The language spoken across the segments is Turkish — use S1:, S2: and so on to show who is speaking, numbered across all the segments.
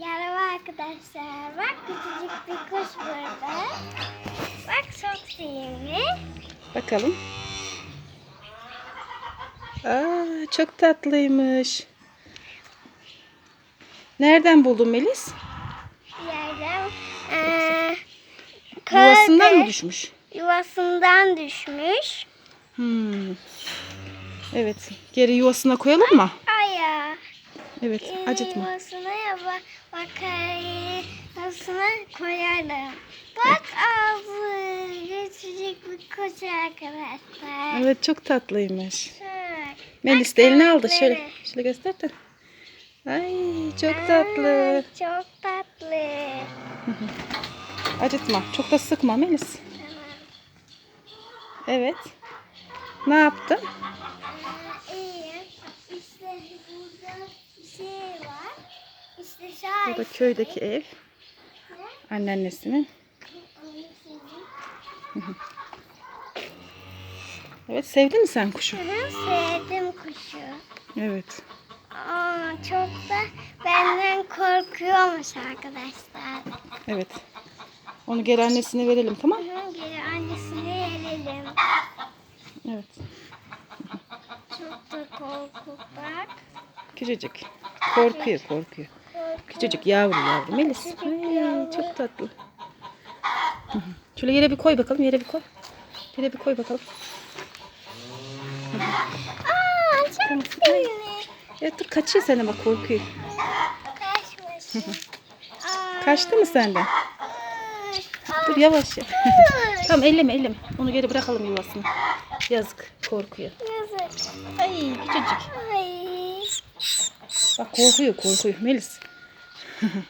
S1: Merhaba arkadaşlar. Bak küçücük bir kuş burada. Bak çok sevimli.
S2: Bakalım. Aa, çok tatlıymış. Nereden buldun Melis?
S1: Yerden eee,
S2: Yuvasından mı düşmüş?
S1: Yuvasından düşmüş.
S2: Hmm. Evet. Geri yuvasına koyalım mı?
S1: Aya.
S2: Evet. Acıtma.
S1: Yuvasına bak. Yuvasına koyalım. Bak ağzı. Küçücük bir kuş arkadaşlar.
S2: Evet çok tatlıymış.
S1: Bak.
S2: Melis de elini aldı. Şöyle, şöyle göster de. Ay çok tatlı.
S1: Aa, çok tatlı.
S2: Acıtma. Çok da sıkma Melis.
S1: Tamam.
S2: Evet. Ne yaptın?
S1: Aa, iyi. İşte burada bir şey var. Şahit.
S2: Burada köydeki ev. Anneannesinin. Evet sevdin mi sen kuşu?
S1: Hı hı, Sevdim kuşu.
S2: Evet.
S1: Aa, çok da benden korkuyormuş arkadaşlar.
S2: Evet. Onu geri annesine verelim tamam
S1: Hı hı, Geri annesine verelim.
S2: Evet.
S1: Çok da korkuk bak.
S2: Küçücük. Korkuyor korkuyor. Küçücük yavru yavru Melis. Ay, çok tatlı. Şöyle yere bir koy bakalım. Yere bir koy. Yere bir koy bakalım.
S1: Aa, çok sevimli.
S2: Evet dur kaçıyor sana bak korkuyor.
S1: Kaçmış.
S2: Kaçtı mı senden? Dur yavaş ya.
S1: aa.
S2: tamam elleme elleme. Onu geri bırakalım yuvasına. Yazık korkuyor.
S1: Yazık.
S2: Ay küçücük.
S1: Ay.
S2: Bak korkuyor korkuyor Melis.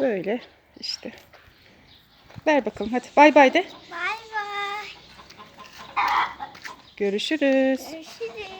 S2: Böyle işte. Ver bakalım hadi bay bay de.
S1: Bay bay.
S2: Görüşürüz.
S1: Görüşürüz.